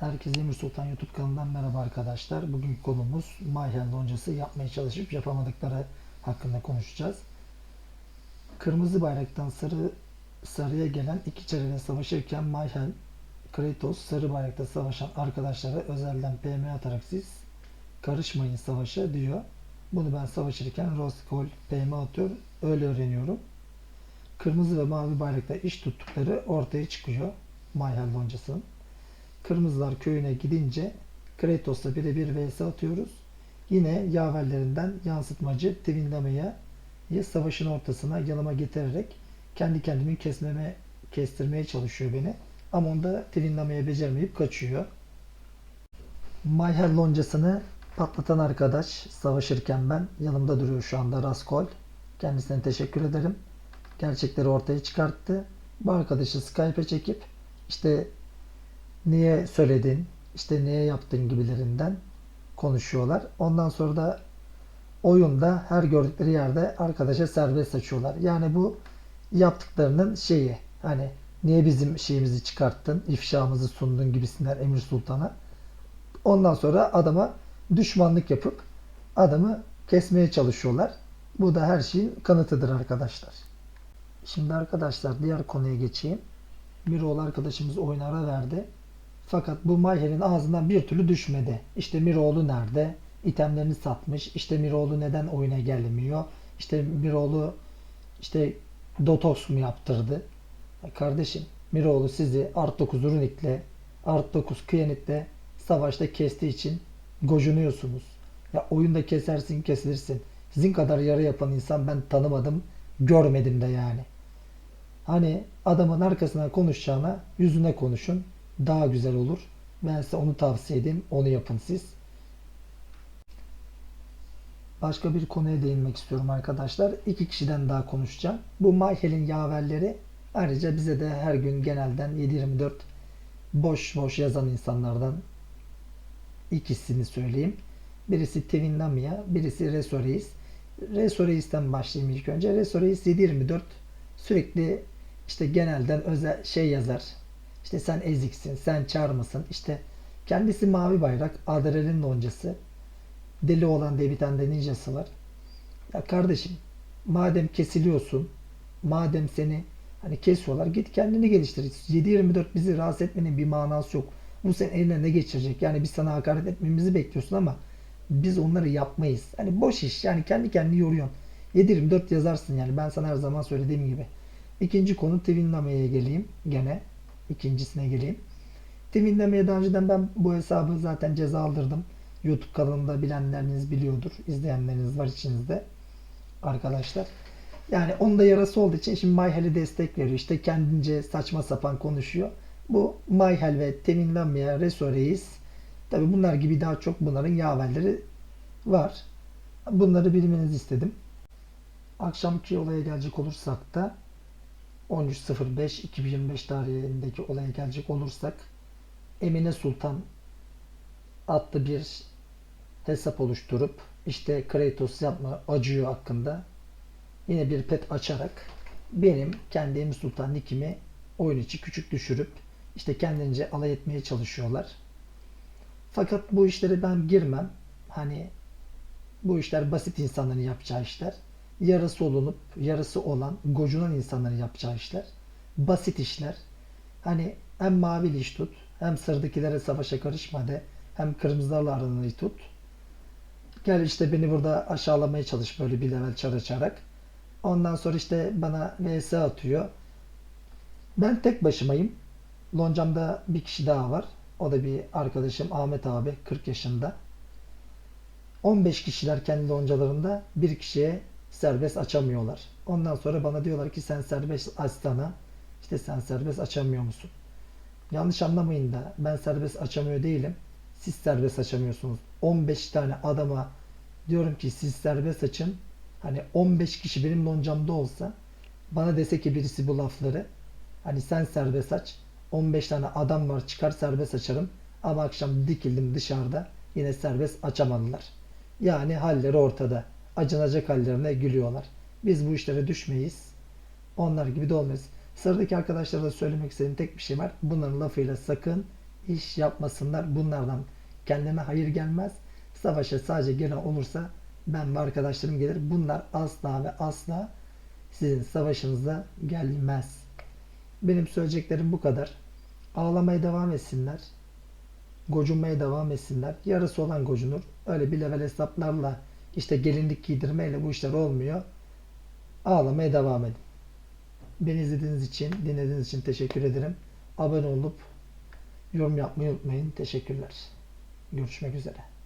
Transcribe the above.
Herkese Emir Sultan YouTube kanalından merhaba arkadaşlar. Bugünkü konumuz Mayhel loncası yapmaya çalışıp yapamadıkları hakkında konuşacağız. Kırmızı bayraktan sarı sarıya gelen iki çevrede savaşırken Mayhel Kratos sarı bayrakta savaşan arkadaşlara özelden PM atarak siz karışmayın savaşa diyor. Bunu ben savaşırken Roskol PM atıyor. Öyle öğreniyorum. Kırmızı ve mavi bayrakta iş tuttukları ortaya çıkıyor. Mayhel loncasının. Kırmızılar köyüne gidince Kratos'la birebir vs atıyoruz. Yine yaverlerinden yansıtmacı Twindame'ye savaşın ortasına yanıma getirerek kendi kendimi kesmeme kestirmeye çalışıyor beni. Ama onda Twindame'ye beceremeyip kaçıyor. Mayhel loncasını patlatan arkadaş savaşırken ben yanımda duruyor şu anda Raskol. Kendisine teşekkür ederim. Gerçekleri ortaya çıkarttı. Bu arkadaşı Skype'e çekip işte niye söyledin, işte niye yaptın gibilerinden konuşuyorlar. Ondan sonra da oyunda her gördükleri yerde arkadaşa serbest açıyorlar. Yani bu yaptıklarının şeyi hani niye bizim şeyimizi çıkarttın, ifşamızı sundun gibisinden Emir Sultan'a. Ondan sonra adama düşmanlık yapıp adamı kesmeye çalışıyorlar. Bu da her şeyin kanıtıdır arkadaşlar. Şimdi arkadaşlar diğer konuya geçeyim. Miroğlu arkadaşımız oyuna ara verdi. Fakat bu Mayher'in ağzından bir türlü düşmedi. İşte Miroğlu nerede? İtemlerini satmış. İşte Miroğlu neden oyuna gelmiyor? İşte Miroğlu işte Dotos mu yaptırdı? Ya kardeşim Miroğlu sizi Art 9 Runik'le Art 9 Kıyanit'le savaşta kestiği için gocunuyorsunuz. Ya oyunda kesersin kesilirsin. Sizin kadar yara yapan insan ben tanımadım, görmedim de yani. Hani adamın arkasına konuşacağına yüzüne konuşun. Daha güzel olur. Ben size onu tavsiye edeyim. Onu yapın siz. Başka bir konuya değinmek istiyorum arkadaşlar. İki kişiden daha konuşacağım. Bu Mayhel'in yaverleri ayrıca bize de her gün genelden 7-24 boş boş yazan insanlardan ikisini söyleyeyim. Birisi Tevin Lamia, birisi Reso Reis. Başlayayım ilk önce. Reso Reis 7-24 sürekli işte genelden özel şey yazar. İşte sen eziksin, sen çar? İşte kendisi mavi bayrak, Adrenalin loncası. Deli olan diye bir tane de ninjası var. Ya kardeşim, madem kesiliyorsun, madem seni hani kesiyorlar, git kendini geliştir. 7-24 bizi rahatsız etmenin bir manası yok. Bu senin eline ne geçirecek? Yani biz sana hakaret etmemizi bekliyorsun ama biz onları yapmayız. Hani boş iş. Yani kendi kendini yoruyorsun. 7-24 yazarsın yani. Ben sana her zaman söylediğim gibi. İkinci konu Twinlame'ye geleyim. Gene ikincisine geleyim. Twinlame'ye daha önceden ben bu hesabı zaten ceza aldırdım. YouTube kanalında bilenleriniz biliyordur. İzleyenleriniz var içinizde. Arkadaşlar. Yani onda yarası olduğu için şimdi Mayhel'e destek veriyor. İşte kendince saçma sapan konuşuyor. Bu Mayhel ve Twinlamea, Reso Reis Tabi bunlar gibi daha çok bunların yaverleri var. Bunları bilmenizi istedim. Akşamki olaya gelecek olursak da 13.05.2025 tarihindeki olaya gelecek olursak Emine Sultan adlı bir hesap oluşturup işte Kratos yapma acıyor hakkında yine bir pet açarak benim kendi Emine Sultan nickimi oyun içi küçük düşürüp işte kendince alay etmeye çalışıyorlar. Fakat bu işlere ben girmem. Hani bu işler basit insanların yapacağı işler. Yarısı olunup yarısı olan gocunan insanların yapacağı işler. Basit işler. Hani hem mavi iş tut, hem sarıdakilere savaşa karışma de, hem kırmızılarla aranı tut. Gel işte beni burada aşağılamaya çalış böyle bir level çar açarak. Ondan sonra işte bana vs atıyor. Ben tek başımayım. Loncamda bir kişi daha var. O da bir arkadaşım Ahmet abi 40 yaşında. 15 kişiler kendi loncalarında bir kişiye serbest açamıyorlar. Ondan sonra bana diyorlar ki sen serbest açsana. İşte sen serbest açamıyor musun? Yanlış anlamayın da ben serbest açamıyor değilim. Siz serbest açamıyorsunuz. 15 tane adama diyorum ki siz serbest açın. Hani 15 kişi benim loncamda olsa bana dese ki birisi bu lafları hani sen serbest aç 15 tane adam var çıkar serbest açarım. Ama akşam dikildim dışarıda yine serbest açamadılar. Yani halleri ortada. acınacak hallerine gülüyorlar. Biz bu işlere düşmeyiz. Onlar gibi de olmayız. Sıradaki arkadaşlara da söylemek istediğim tek bir şey var. Bunların lafıyla sakın iş yapmasınlar. Bunlardan kendine hayır gelmez. Savaşa sadece gelen olursa ben ve arkadaşlarım gelir. Bunlar asla ve asla sizin savaşınıza gelmez. Benim söyleyeceklerim bu kadar. Ağlamaya devam etsinler. Gocunmaya devam etsinler. Yarısı olan gocunur. Öyle bir level hesaplarla işte gelinlik giydirmeyle bu işler olmuyor. Ağlamaya devam edin. Beni izlediğiniz için, dinlediğiniz için teşekkür ederim. Abone olup yorum yapmayı unutmayın. Teşekkürler. Görüşmek üzere.